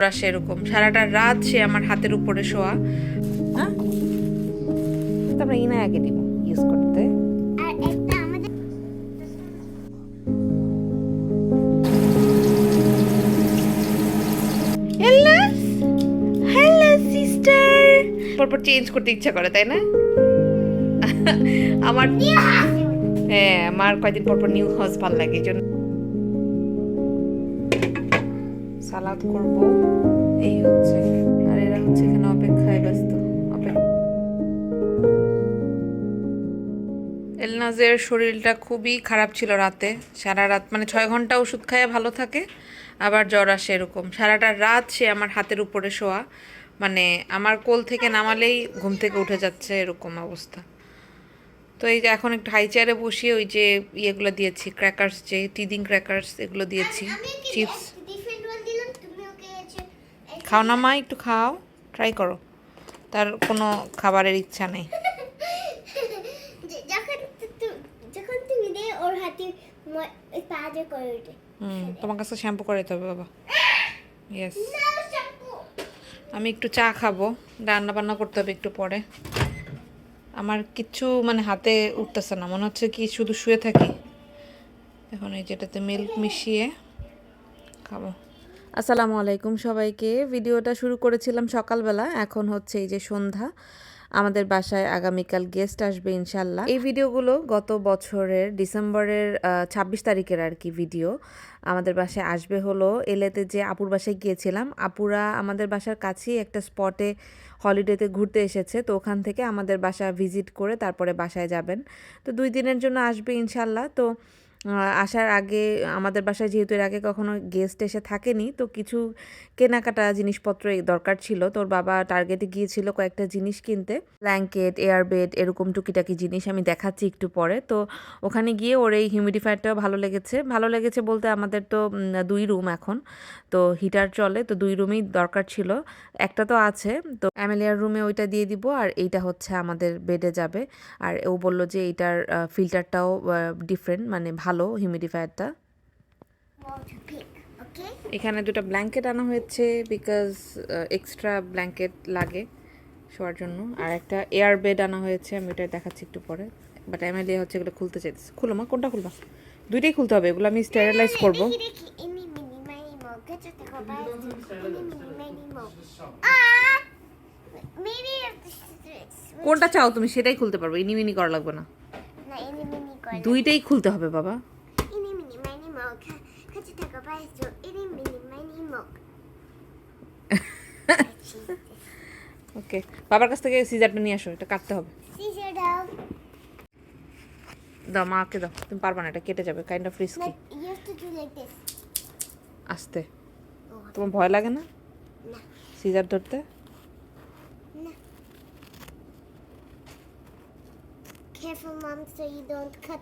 ওরা সেরকম। সারাটা রাত সে আমার হাতের উপরে শোয়া। হ্যাঁ? তারপরে ইনায়াকে দিব ইউজ করতে। পরপর চেঞ্জ করতে ইচ্ছা করে তাই না? আমার হ্যাঁ আমার কয়দিন পর পর নিউ হাউস ভালো লাগে এই জন্য সালাদ করব। এই হচ্ছে। আর এরা হচ্ছে এখানে অপেক্ষায় ব্যস্ত। এলনাজের শরীরটা খুবই খারাপ ছিল রাতে। সারা রাত মানে ছয় ঘণ্টা ওষুধ খায় ভালো থাকে আবার জ্বর আসে এরকম। সারাটা রাত সে আমার হাতের উপরে শোয়া। মানে আমার কোল থেকে নামালেই ঘুম থেকে উঠে যাচ্ছে এরকম অবস্থা। তো এই যে এখন একটু হাই চেয়ারে বসিয়ে ওই যে ইয়েগুলো দিয়েছি ক্র্যাকার্স যে টিদিং ক্র্যাকার্স এগুলো দিয়েছি চিপস ডিফারেন্ট ওয়ান দিলাম তুমি ওকে হচ্ছে এই- খাও না মা একটু খাও ট্রাই করো। তার কোনো খাবারের ইচ্ছা নেই। যখন তুমি ওর হাতে করে হুম তোমার কাছে শ্যাম্পু করে দিতে হবে বাবা। ইয়েস আমি একটু চা খাব রান্না বান্না করতে হবে একটু পরে। আমার কিচ্ছু মানে হাতে উঠতেছে না মনে হচ্ছে কি শুধু শুয়ে থাকি। এখন এই যেটাতে মিল্ক মিশিয়ে খাব। আসসালামু আলাইকুম সবাইকে। ভিডিওটা শুরু করেছিলাম সকালবেলা, এখন হচ্ছে এই যে সন্ধ্যা। আমাদের বাসায় আগামীকাল গেস্ট আসবে ইনশাল্লাহ এই ভিডিওগুলো গত বছরের ডিসেম্বরের ছাব্বিশ তারিখের আর কি ভিডিও আমাদের বাসায় আসবে হলো এলেতে যে আপুর বাসায় গিয়েছিলাম। আপুরা আমাদের বাসার কাছেই একটা স্পটে হলিডেতে ঘুরতে এসেছে। তো ওখান থেকে আমাদের বাসা ভিজিট করে তারপরে বাসায় যাবেন। তো দুই দিনের জন্য আসবে ইনশাল্লাহ তো আসার আগে, আমাদের বাসায় যেহেতু এর আগে কখনো গেস্ট এসে থাকেনি, তো কিছু কেনাকাটা জিনিসপত্র দরকার ছিল। তোর বাবা টার্গেটে গিয়েছিল কয়েকটা জিনিস কিনতে। ব্ল্যাঙ্কেট এয়ারবেড এরকম টুকিটাকি জিনিস আমি দেখাচ্ছি একটু পরে। তো ওখানে গিয়ে ওর এই হিউমিডিফায়ারটাও ভালো লেগেছে। ভালো লেগেছে বলতে আমাদের তো দুই রুম এখন। তো হিটার চলে, তো দুই রুমেই দরকার ছিল। একটা তো আছে, তো অ্যামেলিয়ার রুমে ওইটা দিয়ে দিব, আর এইটা হচ্ছে আমাদের বেডে যাবে। আর ও বলল যে এইটার ফিল্টারটাও ডিফারেন্ট মানে ভালো হিউমিডিফায়ারটা এখানে দুটো ব্ল্যাঙ্কেট আনা হয়েছে বিকজ এক্সট্রা ব্ল্যাঙ্কেট লাগে শোয়ার জন্য। আর একটা এয়ার বেড আনা হয়েছে, আমি ওটা দেখাচ্ছি একটু পরে। বাট এমএলএ হচ্ছে এগুলো খুলতে চাইতেছে। খুলো মা, কোনটা খুলবা? দুইটাই খুলতে হবে, এগুলো আমি স্টেরিলাইজ করব। বাই ইনি মিনি মাইনি মগ আ মিনি কোনটা চাও তুমি? সেটাই খুলতে পারবে। ইনি মিনি করা লাগবে না। দুইটাই খুলতে হবে বাবা। ইনি মিনি মাইনি মগ। গেছে থেকে by eeny meeny miny mug. ওকে বাবার কাছ থেকে সিজারটা নিয়ে আসো এটা কাটতে হবে। সিজার দাও। দাও মাকে দাও। তুমি পারবা না এটা কেটে যাবে কাইন্ড অফ রিস্কি. আস্তে। তোমার ভয় লাগে না? সিজার ধরতে? Careful, mom, so you don't cut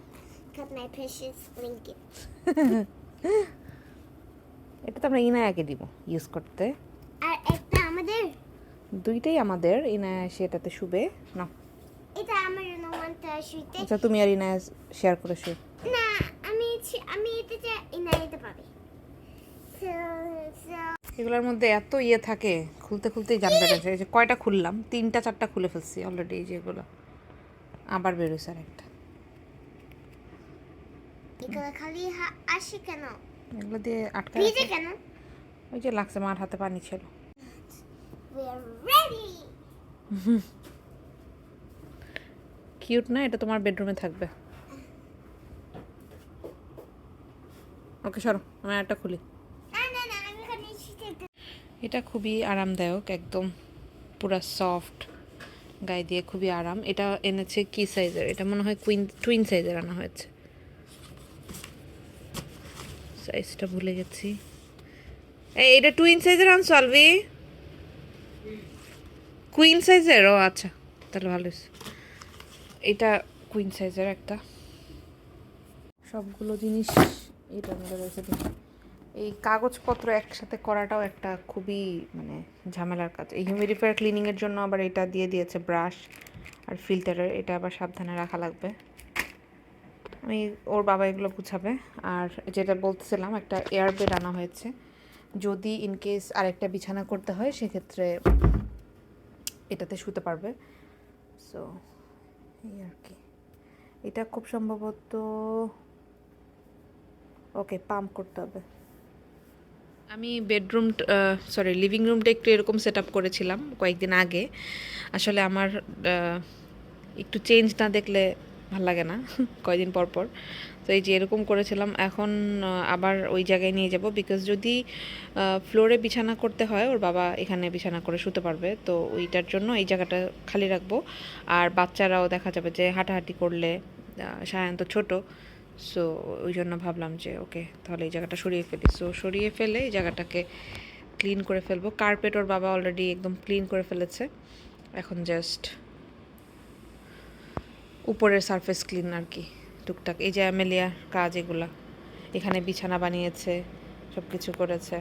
cut my precious blanket. এটা তো আমরা ইনায়াকে দিব ইউজ করতে। আর একটা আমাদের? দুইটাই আমাদের ইনায়া সেটাতে শুবে। না এটা আমার অনুমানটা শুইতে আচ্ছা তুমি আর ইনায়া শেয়ার করে শুয়ে না আমি আমি এটা চাই না এটা পাবে। So, so, এগুলোর মধ্যে এত ইয়ে থাকে খুলতে খুলতেই জানতে গেছে। এই যে কয়টা খুললাম? তিনটা চারটা খুলে ফেলছি অলরেডি এই যেগুলো আবার বেরোয় আর একটা এগুলো খালি কেন? এগুলো দিয়ে আটকা ভিজে কেন? ওই যে লাগছে মার হাতে পানি ছিল। কিউট না? এটা তোমার বেডরুমে থাকবে। ওকে সরো। আমি একটা খুলি না না না আমি এখানে শুতে এটা খুবই আরামদায়ক, একদম পুরা সফট গায়ে দিয়ে খুবই আরাম। এটা এনেছে কি সাইজের এটা মনে হয় কুইন টুইন সাইজের আনা হয়েছে। সাইজটা ভুলে গেছি। এই, এটা টুইন সাইজের আনছো, আলভি? কুইন সাইজের ও আচ্ছা তাহলে ভালো এটা কুইন সাইজের একটা। সবগুলো জিনিস এটার মধ্যে রয়েছে। এই কাগজপত্র একসাথে করাটাও একটা খুবই মানে ঝামেলার কাজ। এই হিউমিডিফায়ার ক্লিনিংয়ের জন্য আবার এটা দিয়ে দিয়েছে ব্রাশ আর ফিল্টারের এটা আবার সাবধানে রাখা লাগবে। আমি, ওর বাবা এগুলো গুছাবে। আর যেটা বলতেছিলাম, একটা এয়ার বেড আনা হয়েছে। যদি ইন কেস আরেকটা বিছানা করতে হয়, সেক্ষেত্রে এটাতে শুতে পারবে। সো এই আর কি। এটা খুব সম্ভবত, ওকে পাম্প করতে হবে। আমি বেডরুম সরি লিভিং রুমটা একটু এরকম সেট আপ করেছিলাম কয়েকদিন আগে। আসলে আমার একটু চেঞ্জ না দেখলে ভালো লাগে না কয়দিন পর পর। তো এই যে এরকম করেছিলাম, এখন আবার ওই জায়গায় নিয়ে যাব বিকজ যদি ফ্লোরে বিছানা করতে হয়, ওর বাবা এখানে বিছানা করে শুতে পারবে। তো ওইটার জন্য এই জায়গাটা খালি রাখব। আর বাচ্চারাও দেখা যাবে যে হাঁটাহাঁটি করলে সায়ান তো ছোটো। সো ওই জন্য ভাবলাম যে ওকে তাহলে এই জায়গাটা সরিয়ে ফেলি। সো সরিয়ে ফেলে এই জায়গাটাকে ক্লিন করে ফেলব। কার্পেট ওর বাবা অলরেডি একদম ক্লিন করে ফেলেছে। এখন জাস্ট উপরের সারফেস ক্লিন আর কি, টুকটাক। এই যে অ্যামেলিয়ার কাজ এগুলা, এখানে বিছানা বানিয়েছে সব কিছু করেছে।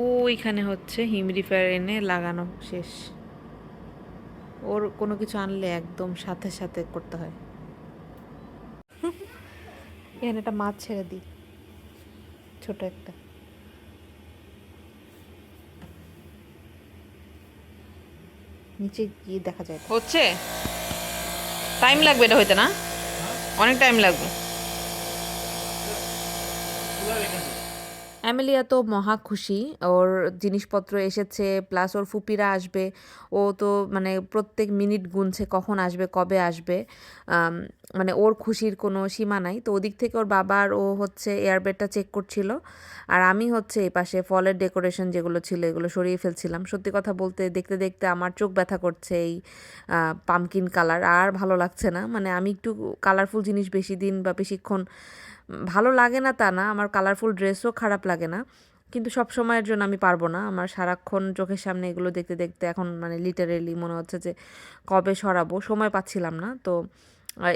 ও ওইখানে হচ্ছে হিমরিফায়ার এনে লাগানো, শেষ। ওর কোনো কিছু আনলে একদম সাথে সাথে করতে হয়। এখানে একটা মাছ ছেড়ে দিই। ছোট একটা। নিচে গিয়ে দেখা যায়। হচ্ছে? টাইম লাগবে এটা হইতে না? অনেক টাইম লাগবে। অ্যামেলিয়া তো মহা খুশি। ওর জিনিসপত্র এসেছে প্লাস ওর ফুপিরা আসবে। ও তো মানে প্রত্যেক মিনিট গুনছে কখন আসবে, কবে আসবে। মানে ওর খুশির কোনো সীমা নাই। তো ওদিক থেকে ওর বাবার ও হচ্ছে এয়ারবেডটা চেক করছিল। আর আমি হচ্ছে এই পাশে ফলের ডেকোরেশন যেগুলো ছিল, এগুলো সরিয়ে ফেলছিলাম। সত্যি কথা বলতে দেখতে দেখতে আমার চোখ ব্যথা করছে এই পামকিন কালার আর ভালো লাগছে না। মানে আমি একটু কালারফুল জিনিস বেশি দিন বা বেশিক্ষণ ভালো লাগে না তা না, আমার কালারফুল ড্রেসও খারাপ লাগে না। কিন্তু সব সময়ের জন্য আমি পারব না। আমার সারাক্ষণ চোখের সামনে এগুলো দেখতে দেখতে এখন মানে লিটারেলি মনে হচ্ছে যে কবে সরাবো? সময় পাচ্ছিলাম না। তো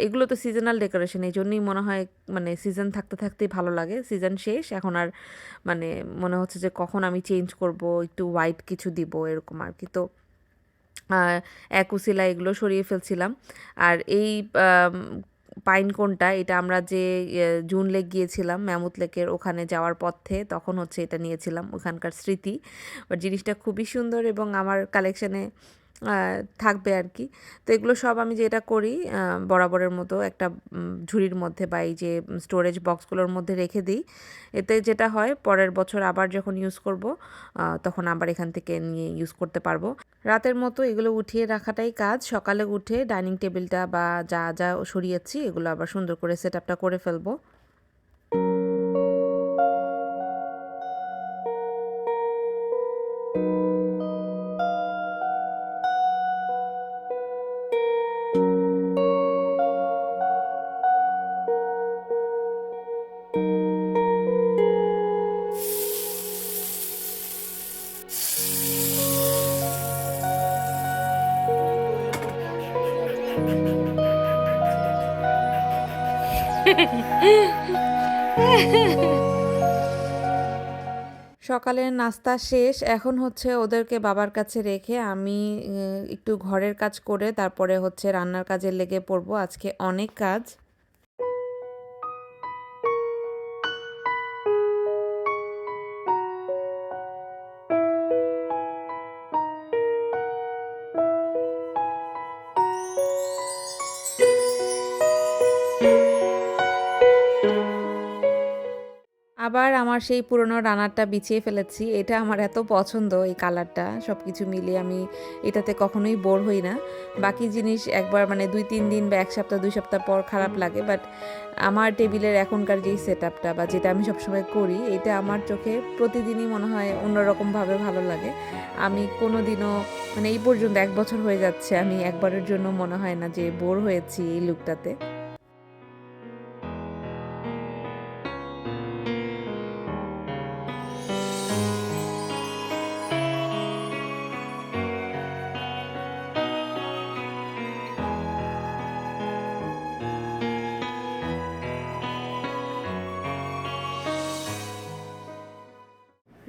এগুলো তো সিজনাল ডেকোরেশন এই জন্যই মনে হয় মানে সিজন থাকতে, থাকতেই ভালো লাগে। সিজন শেষ, এখন আর মানে মনে হচ্ছে যে কখন আমি চেঞ্জ করব? একটু হোয়াইট কিছু দিব, এরকম আর কি। তো অ্যাকুসিলা এগুলো সরিয়ে ফেলছিলাম। আর এই পাইন কোনটা, এটা আমরা যে জুন লেক গিয়েছিলাম ম্যামুথ লেকের ওখানে যাওয়ার পথে, তখন হচ্ছে এটা নিয়েছিলাম ওখানকার স্মৃতি। বাট জিনিসটা খুবই সুন্দর এবং আমার কালেকশানে থাকবে আর কি। তো এগুলো সব আমি যেটা করি বরাবরের মতো একটা ঝুড়ির মধ্যে বা এই যে স্টোরেজ বক্সগুলোর মধ্যে রেখে দিই। এতে যেটা হয়, পরের বছর আবার যখন ইউজ করব তখন আবার এখান থেকে নিয়ে ইউজ করতে পারব। রাতের মতো এগুলো উঠিয়ে রাখাটাই কাজ। সকালে উঠে ডাইনিং টেবিলটা বা যা যা সরিয়েছি, এগুলো আবার সুন্দর করে সেট আপটা করে ফেলব। সকালের নাস্তা শেষ। এখন হচ্ছে ওদেরকে বাবার কাছে রেখে আমি একটু ঘরের কাজ করে তারপরে হচ্ছে রান্নার কাজে লেগে পড়ব। আজকে অনেক কাজ। আমার সেই পুরনো রানারটা বিছিয়ে ফেলেছি। এটা আমার এত পছন্দ এই কালারটা। সব কিছু মিলিয়ে আমি এটাতে কখনোই বোর হই না। বাকি জিনিস একবার মানে দুই তিন দিন বা এক সপ্তাহ দুই সপ্তাহ পর খারাপ লাগে। বাট আমার টেবিলের এখনকার যেই সেট আপটা বা যেটা আমি সবসময় করি এটা আমার চোখে প্রতিদিনই মনে হয় অন্যরকমভাবে ভালো লাগে। আমি কোনো দিনও মানে এই পর্যন্ত এক বছর হয়ে যাচ্ছে আমি একবারের জন্য মনে হয় না যে বোর হয়েছি এই লুকটাতে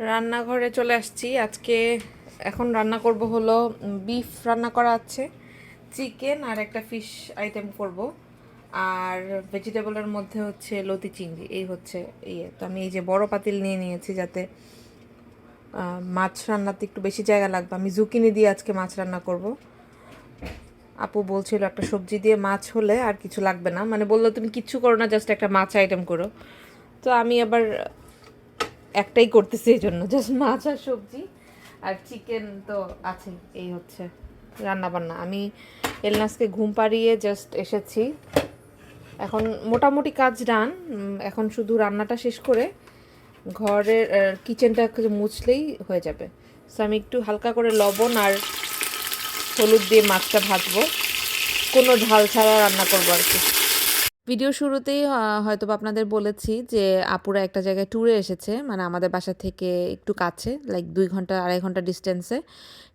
রান্নাঘরে চলে আসছি। আজকে এখন রান্না করব হলো বিফ রান্না করা আছে চিকেন আর একটা ফিশ আইটেম করব। আর ভেজিটেবলের মধ্যে হচ্ছে লতি চিংড়ি, এই হচ্ছে ইয়ে। তো আমি এই যে বড় পাতিল নিয়ে নিয়েছি যাতে মাছ রান্নাতে একটু বেশি জায়গা লাগবে। আমি জুকিনি দিয়ে আজকে মাছ রান্না করব। আপু বলছিল একটা সবজি দিয়ে মাছ হলে আর কিছু লাগবে না। মানে বলল, তুমি কিচ্ছু করো না জাস্ট একটা মাছ আইটেম করো। তো আমি আবার একটাই করতেছি এই জন্য। জাস্ট মাছ আর সবজি আর চিকেন তো আছেই। এই হচ্ছে রান্না বান্না আমি এলনাসকে ঘুম পাড়িয়ে জাস্ট এসেছি। এখন মোটামুটি কাজ ডান। এখন শুধু রান্নাটা শেষ করে ঘরের কিচেনটা মুছলেই হয়ে যাবে। সো আমি একটু হালকা করে লবণ আর হলুদ দিয়ে মাছটা ভাজবো। কোনো ঝাল ছাড়া রান্না করব আর কি। ভিডিও শুরুতেই হয়তো আপনাদের বলেছি যে আপুরা একটা জায়গায় ট্যুরে এসেছে মানে আমাদের বাসা থেকে একটু কাছে লাইক দুই ঘণ্টা, আড়াই ঘণ্টা ডিস্টেন্সে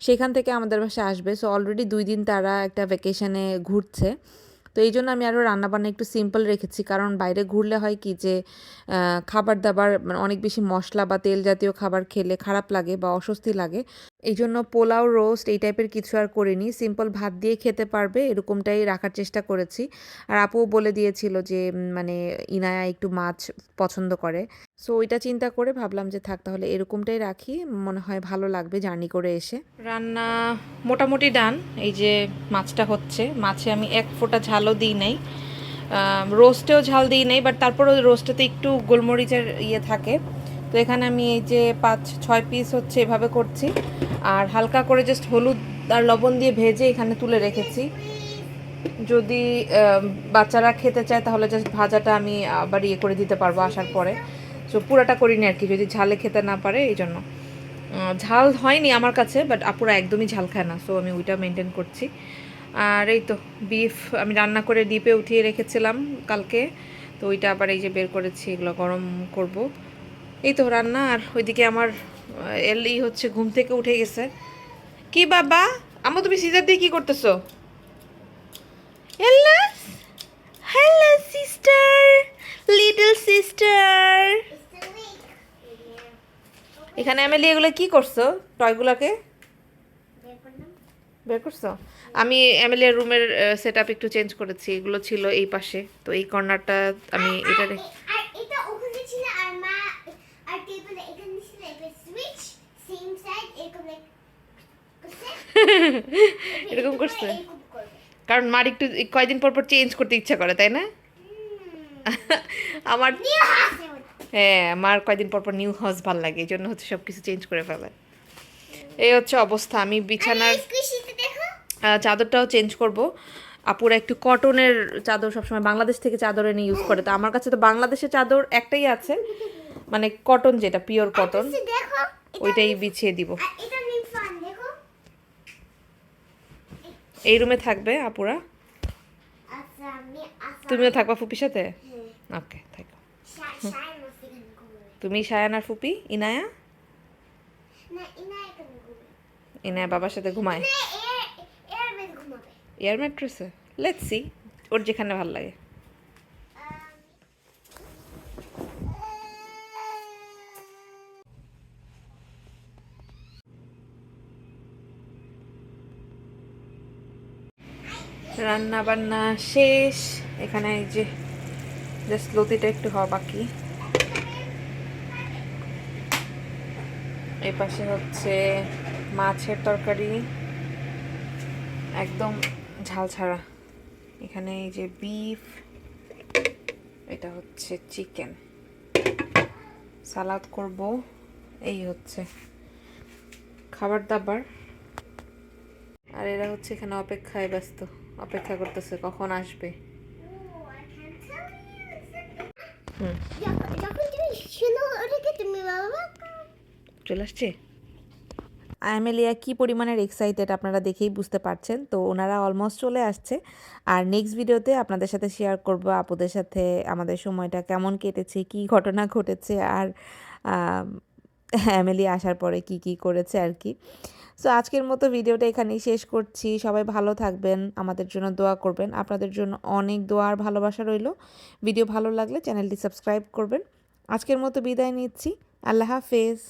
সেখান থেকে আমাদের বাসায় আসবে। সো অলরেডি দুই দিন তারা একটা ভ্যাকেশানে ঘুরছে। তো এই জন্য আমি আরও রান্নাবান্না একটু সিম্পল রেখেছি। কারণ বাইরে ঘুরলে হয় কি যে খাবার দাবার মানে অনেক বেশি মশলা বা তেল জাতীয় খাবার খেলে খারাপ লাগে বা অস্বস্তি লাগে। এই জন্য পোলাও রোস্ট এই টাইপের কিছু আর করিনি। সিম্পল ভাত দিয়ে খেতে পারবে, এরকমটাই রাখার চেষ্টা করেছি। আর আপুও বলে দিয়েছিল যে মানে ইনায়া একটু মাছ পছন্দ করে। সো ওইটা চিন্তা করে ভাবলাম যে থাক, তাহলে এরকমটাই রাখি। মনে হয় ভালো লাগবে জার্নি করে এসে। রান্না মোটামুটি ডান। এই যে মাছটা হচ্ছে, মাছে আমি এক ফোঁটা ঝালও দিই নাই। রোস্টেও ঝাল দিই নাই বাট তারপরও রোস্টেতে একটু গোলমরিচের ইয়ে থাকে। তো এখানে আমি এই যে পাঁচ, ছয় পিস হচ্ছে এভাবে করছি। আর হালকা করে জাস্ট হলুদ আর লবণ দিয়ে ভেজে এখানে তুলে রেখেছি। যদি বাচ্চারা খেতে চায়, তাহলে জাস্ট ভাজাটা আমি আবার ইয়ে করে দিতে পারব আসার পরে। সো পুরাটা করিনি আর কি যদি ঝালে খেতে না পারে এই জন্য। ঝাল হয়নি আমার কাছে বাট আপুরা একদমই ঝাল খায় না সো আমি ওইটা মেনটেন করছি। আর এই তো বিফ আমি রান্না করে ডিপে উঠিয়ে রেখেছিলাম কালকে তো ওইটা আবার এই যে বের করেছি এগুলো গরম করব। এই তো রান্না আর ওইদিকে আমার এলি হচ্ছে ঘুম থেকে উঠে গেছে। কি বাবা? আমা তুমি সিজার দিয়ে কি করতেছো? Hello. Hello, sister. Little এখানে এমএলই এগুলো কি করছ? টয়গুলোকে? বের করছ? আমি এমএলএ রুমের সেট আপ একটু চেঞ্জ করেছি। এগুলো ছিল এই পাশে। তো এই কর্নারটা আমি এটা এরকম করছে। কারণ মার একটু কয়দিন পর পর চেঞ্জ করতে ইচ্ছা করে তাই না? আমার হ্যাঁ মার কয়দিন পর পর নিউ হাউস ভালো লাগে এই জন্য হচ্ছে সব কিছু চেঞ্জ করে ফেলে। এই হচ্ছে অবস্থা আমি বিছানার চাদরটাও চেঞ্জ করব। আপুরা একটু কটনের চাদর সবসময় বাংলাদেশ থেকে চাদর এনে ইউজ করে তো আমার কাছে তো বাংলাদেশের চাদর একটাই আছে মানে কটন যেটা পিওর কটন ওইটাই বিছিয়ে দিব। এই রুমে থাকবে আপুরা? আচ্ছা আচ্ছা। তুমিও থাকবা ফুপির সাথে? হ্যাঁ। ওকে থাকো শাই শাই মস্ত এখানে ঘুমাবে তুমি সায়ান আর ফুপি? ইনায়া? ইনায়া বাবার সাথে ঘুমায়? এয়ার ম্যাট্রেসে? লেটস সি ওর যেখানে ভালো লাগে। রান্না বান্না শেষ। এখানে এই যে জাস্ট লতিটা একটু হওয়া বাকি। এই পাশে হচ্ছে মাছের তরকারি। একদম ঝাল ছাড়া। এখানে এই যে বিফ এটা হচ্ছে চিকেন সালাদ করব এই হচ্ছে খাবার দাবার আর এরা হচ্ছে এখানে অপেক্ষায় ব্যস্ত অপেক্ষা করতেছে কখন আসবে। হুম। চলে আসছে? আয়ামেলিয়া কি পরিমাণের এক্সাইটেড আপনারা দেখেই বুঝতে পারছেন? তো ওনারা অলমোস্ট চলে আসছে। আর নেক্সট ভিডিওতে আপনাদের সাথে শেয়ার করব আপুদের সাথে আমাদের সময়টা কেমন কেটেছে, কি ঘটনা ঘটেছে, আর অ্যামেলি আসার পরে কি কি করেছে আর কি। সো আজকের মতো ভিডিওটা এখানেই শেষ করছি। সবাই ভালো থাকবেন, আমাদের জন্য দোয়া করবেন। আপনাদের জন্য অনেক দোয়া আর ভালোবাসা রইল। ভিডিও ভালো লাগলে চ্যানেলটি সাবস্ক্রাইব করবেন। আজকের মতো বিদায় নিচ্ছি। আল্লাহ হাফেজ।